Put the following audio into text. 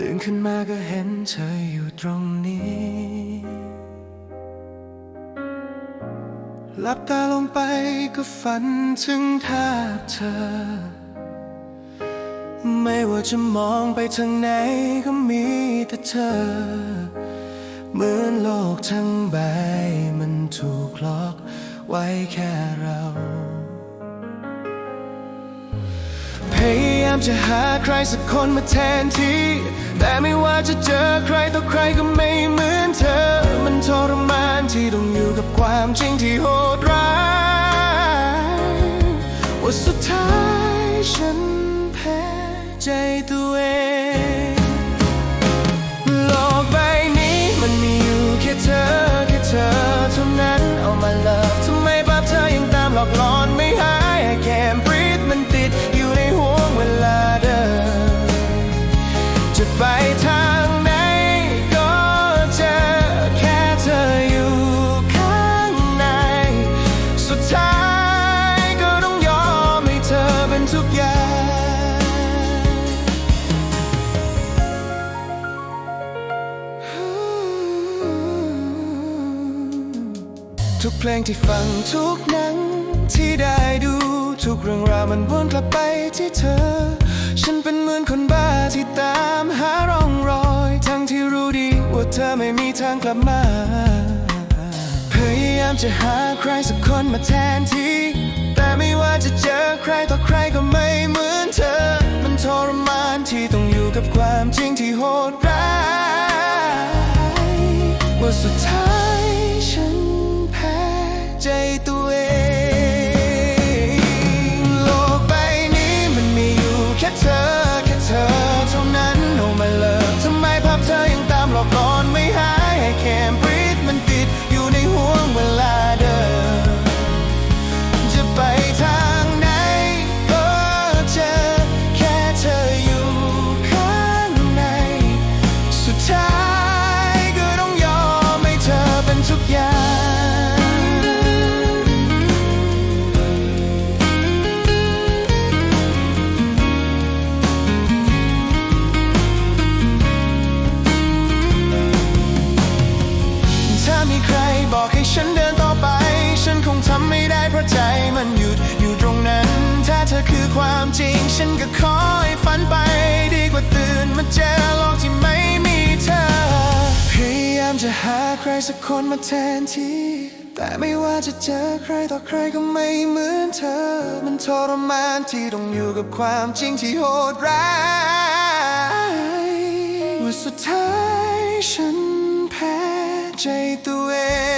ตื่นขึ้นมาก็เห็นเธออยู่ตรงนี้หลับตาลงไปก็ฝันถึงภาพเธอ ไม่ว่าจะมองไปทางไหนก็มีแต่เธอ เหมือนโลกทั้งใบมันถูกล็อกไว้แค่เราพยายามจะหาใครสักคนมาแทนที่ แต่ไม่ว่าจะเจอใครต่อใครก็ไม่เหมือนเธอ มันทรมานที่ต้องอยู่กับความจริงที่โหดร้ายว่าสุดท้ายฉัน ทุกเพลงที่ฟังทุกหนัง ที่ได้ดูทุกเรื่องราวมันวนกลับไปที่เธอ ฉันเป็นเหมือนคนบ้าที่ตามหาร่องรอย ทั้งที่รู้ดีว่าเธอไม่มีทางกลับมา พยายามจะหาใครสักคนมาแทนที่ แต่ไม่ว่าจะเจอใครต่อใครก็ไม่เหมือนเธอ มันทรมานที่ต้องอยู่กับความจริงที่โหดร้ายว่าสุดท้าย ฉันก็ขอให้ฝันไปดีกว่าตื่นมาเจอโลกที่ไม่มีเธอ พยายามจะหาใครสักคนมาแทนที่ แต่ไม่ว่าจะเจอใครต่อใครก็ไม่เหมือนเธอ มันทรมานที่ต้องอยู่กับความจริงที่โหดร้ายว่าสุดท้ายฉันแพ้ใจตัวเอง